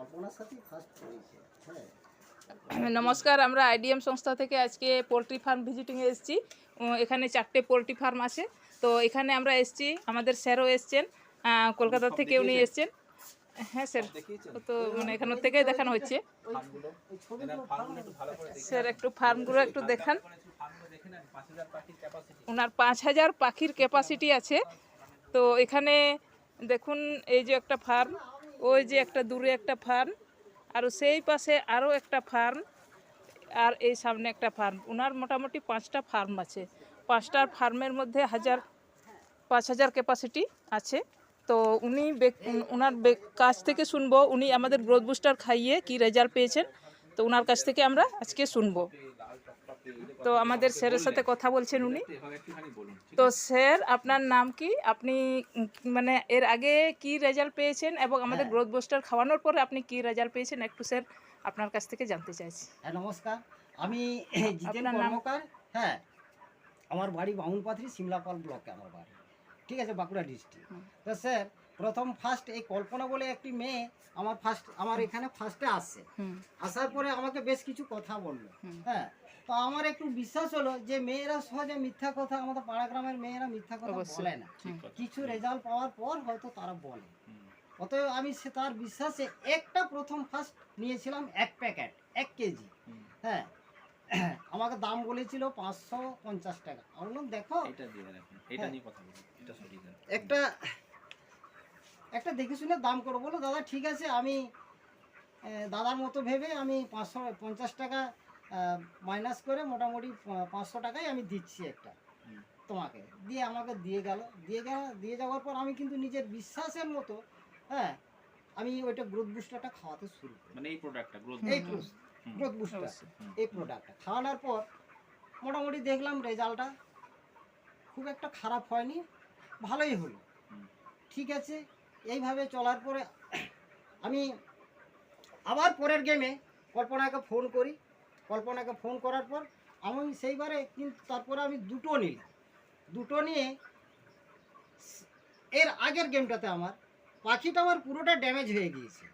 কল্পনার ফার্স্ট হ্যাঁ। নমস্কার আমরা আইডিএম সংস্থা থেকে আজকে পোলট্রি ফার্ম ভিজিটিংয়ে এসেছি। এখানে চারটে পোলট্রি ফার্ম আছে। তো এখানে আমরা এসেছি আমাদের স্যারও এসছেন কলকাতা থেকে উনি এসছেন। হ্যাঁ স্যার। তো মানে এখান থেকেই দেখানো হচ্ছে। স্যার একটু ফার্মগুলো একটু দেখান। ওনার পাঁচ হাজার পাখির ক্যাপাসিটি আছে। তো এখানে দেখুন এই যে একটা ফার্ম। ওই যে একটা দূরে একটা ফার্ম আর সেই পাশে আরও একটা ফার্ম আর এই সামনে একটা ফার্ম ওনার মোটামুটি পাঁচটা ফার্ম আছে। পাঁচটার ফার্মের মধ্যে হাজার, পাঁচ হাজার ক্যাপাসিটি আছে। তো উনি ওনার কাছ থেকে শুনব, উনি আমাদের গ্রোথ বুস্টার খাইয়ে কি রেজাল্ট পেয়েছেন, তো ওনার কাছ থেকে আমরা আজকে শুনব। তো আমাদের স্যারের সাথে কথা বলছেন উনি। তো স্যার আপনার নাম কি? আপনি মানে এর আগে কি রেজাল্ট পেয়েছেন এবং আমাদের গ্রোথ বুস্টার খাওয়ানোর পরে আপনি কি রেজাল্ট পেয়েছেন? একটু স্যার আপনার কাছ থেকে জানতে চাইছি। হ্যাঁ নমস্কার। আমি জিতেন? কর্মকার হ্যাঁ। আমার বাড়ি বামুনপাথরি সিমলাপাল ব্লকে আমার বাড়ি। ঠিক আছে বাঁকুড়া ডিস্ট্রিক্ট। তো স্যার প্রথম ফার্স্ট এই কল্পনা বলে একটি মেয়ে আমার ফার্স্ট আমার এখানে ফার্স্টে আসছে আসার পরে আমাকে বেশ কিছু কথা বলল। হ্যাঁ তো আমার একটু বিশ্বাস হলো যে মেয়েরা সহজে মিথ্যা কথা আমাদের পাড়া গ্রামের মেয়েরা মিথ্যা কথা বলে না। কিছু রেজাল্ট পাওয়ার পর হয়তো তারা বলে। অতএব আমি সে তার বিশ্বাসে একটা প্রথম ফার্স্ট নিয়েছিলাম এক প্যাকেট এক কেজি। হ্যাঁ আমাকে দাম বলেছিল পাঁচশো পঞ্চাশ টাকা। আমি বললাম দেখো। এটা দিয়ে রাখুন এটা হ্যাঁ। নিয়ে কথা বলুন এটা সঠিক আছে। একটা একটা দেখে শুনে দাম করব বলো দাদা ঠিক আছে আমি দাদার মতো ভেবে আমি পাঁচশো পঞ্চাশ টাকা মাইনাস করে মোটামুটি পাঁচশো টাকাই আমি দিচ্ছি একটা তোমাকে। দিয়ে আমাকে দিয়ে গেল। দিয়ে গেল দিয়ে যাওয়ার পর আমি কিন্তু নিজের বিশ্বাসের মতো হ্যাঁ আমি ওইটা গ্রোথ বুস্টারটা খাওয়াতে শুরু করি। মানে এই প্রোডাক্টটা গ্রোথ এই। Growth booster. এই প্রোডাক্টটা খাওয়ানোর পর মোটামুটি দেখলাম রেজাল্টটা খুব একটা খারাপ হয়নি ভালোই হলো। ঠিক আছে এইভাবে চলার পরে আমি আবার পরের গেমে কল্পনাকে ফোন করি। কল্পনাকে ফোন করার পর আমি সেইবারে কিন্তু তারপরে আমি দুটো নিলাম। দুটো নিয়ে এর আগের গেমটাতে আমার পাখিটা আমার পুরোটা ড্যামেজ হয়ে গিয়েছে।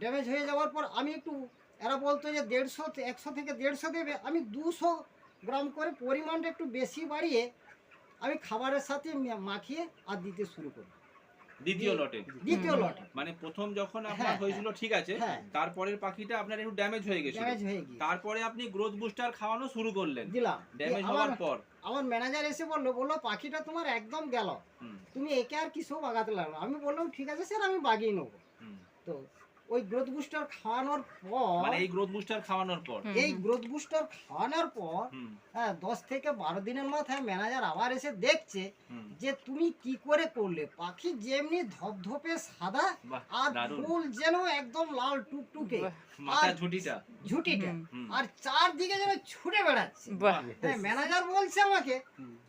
ড্যামেজ হয়ে যাওয়ার পর আমি একটু এরা বলতো যে দেড়শো একশো থেকে দেড়শো দেবে। আমি দুশো গ্রাম করে পরিমাণটা একটু বেশি বাড়িয়ে আমি খাবারের সাথে মাখিয়ে আর দিতে শুরু করি দ্বিতীয় লটে। দ্বিতীয় লটে। মানে প্রথম যখন হ্যাঁ, আপনার হয়েছিল ঠিক আছে হ্যাঁ। তারপরের পাখিটা আপনার একটু ড্যামেজ হয়ে গেছিল। হয়ে তারপরে আপনি গ্রোথ বুস্টার খাওয়ানো শুরু করলেন। দিলাম। ড্যামেজ হওয়ার পর। আমার ম্যানেজার এসে বলল বলল পাখিটা তোমার একদম গেল। তুমি একে আর কিছু বাগাতে লাগল আমি বললাম ঠিক আছে স্যার আমি বাগিয়ে নেব। তো ওই গ্রোথ বুস্টার খাওয়ানোর পর মানে এই গ্রোথ বুস্টার খাওয়ানোর পর। এই গ্রোথ বুস্টার খাওয়ানোর পর হ্যাঁ দশ থেকে বারো দিনের মাথায় ম্যানেজার আবার এসে দেখছে যে তুমি কি করে করলে? পাখি যেমনি ধপধপে সাদা আর ফুল যেন একদম লাল টুকটুকে। মাথা আর- ঝুটিটা। ঝুটিটা। আর চারদিকে যেন ছুটে বেড়াচ্ছে। হ্যাঁ ম্যানেজার বলছে আমাকে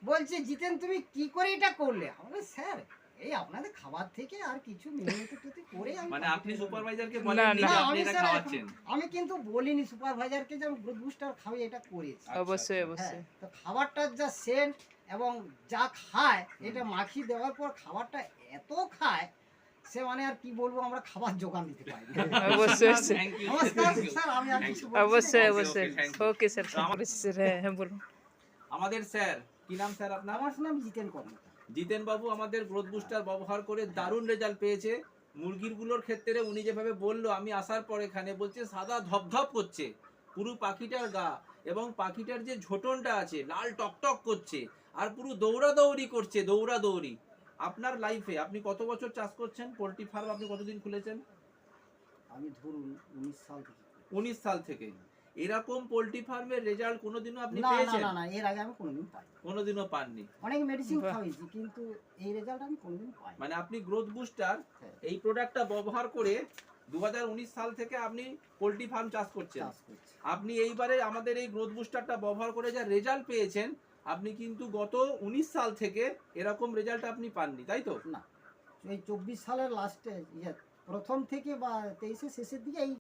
বলছে জিতেন তুমি কি করে এটা করলে? আমরা স্যার এই আপনাদের খাবার থেকে আর কিছু মিলিমিটি টিটি করে আমি মানে আপনি সুপারভাইজারকে না, বলেননি না, আপনি আমি এটা খাওয়াচ্ছেন? আমি কিন্তু বলিনি সুপারভাইজারকে যে আমি বুস্টার খাওয়াই এটা করেছি। আচ্ছা, অবশ্যই আচ্ছা। অবশ্যই। হ্যাঁ তো খাবারটার যা সেন্ট এবং যা খায় এটা মাখিয়ে দেওয়ার পর খাবারটা এত খায় সে মানে আর কি বলব আমরা খাবার জোগান দিতে পারি অবশ্যই স্যার। নমস্কার স্যার আমি আর কিছু বলছি অবশ্যই অবশ্যই. ওকে স্যার হ্যাঁ বলুন। আমাদের স্যার কি নাম স্যার আপনার? আমার নাম জিতেন কর্মকার। জিতেন বাবু আমাদের গ্রোথ বুস্টার ব্যবহার করে দারুণ রেজাল্ট পেয়েছে। মুরগিরগুলোর ক্ষেত্রে উনি যেভাবে বলল আমি আসার পর এখানে বলছে সাদা ধপধপ করছে। পুরো পাখিটার গা এবং পাখিটার যে ঝোটনটা আছে লাল টকটক করছে আর পুরো দৌড়াদৌড়ি করছে দৌড়াদৌড়ি। আপনার লাইফে আপনি কত বছর চাষ করছেন? পোলট্রি ফার্ম আপনি কতদিন খুলেছেন? আমি ধরুন উনিশ সাল থেকে। উনিশ সাল থেকে। এরকম পোলট্রি ফার্মের রেজাল্ট কোনোদিনও আপনি না না পেয়েছেন? না না এর আগে আমি কোনোদিন পাই কোনোদিনও পাননি। অনেক মেডিসিন। খাওয়াইছি কিন্তু এই রেজাল্ট আমি কোনোদিন পাই মানে আপনি গ্রোথ বুস্টার হ্যাঁ। এই প্রোডাক্টটা ব্যবহার করে দু সাল থেকে আপনি পোলট্রি ফার্ম চাষ করছেন। আপনি এইবারে আমাদের এই গ্রোথ বুস্টারটা ব্যবহার করে যা রেজাল্ট পেয়েছেন আপনি কিন্তু গত উনিশ সাল থেকে এরকম রেজাল্ট আপনি পাননি তাই তো? না এই চব্বিশ সালের লাস্টে ইয়ে প্রথম থেকে বা তেইশে শেষের দিকে এই